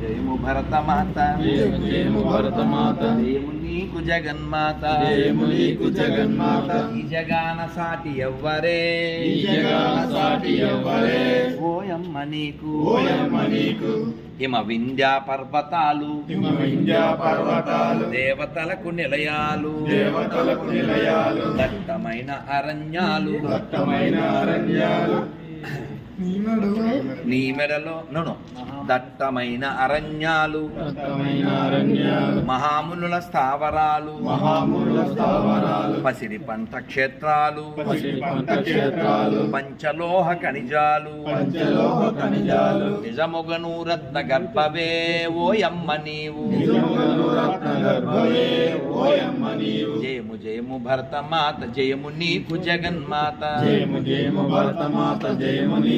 జయము భరతమాత. జయము జయము భరతమాత. జయము నీకు జగన్మాత. జయము నీకు జగన్మాత. ఈ జగాన సాటి ఎవ్వరే. ఈ జగాన సాటి ఎవ్వరే. ఓయమ్మ నీకు. ఓయమ్మ నీకు. హిమ వింధ్య పర్వతాలు. హిమ వింధ్య పర్వతాలు. దేవతలకు నిలయాలు. దేవతలకు నిలయాలు. దట్టమైన అరణ్యాలు. దట్టమైన అరణ్యాలు. నీ మెడలో నోను దట్టమైన అరణ్యాలు. మహామునుల స్థావరాలు. మహామూల స్థావరాలు. పసిడి పంట క్షేత్రాలు. పంచలోహ ఖనిజాలు. నిజముగను రత్న గర్భవే ఓయమ్మ నీవు. జయము జయము భరతమాత జయము నీకు జగన్మాత. జయము జయము భరతమాత జయము నీకు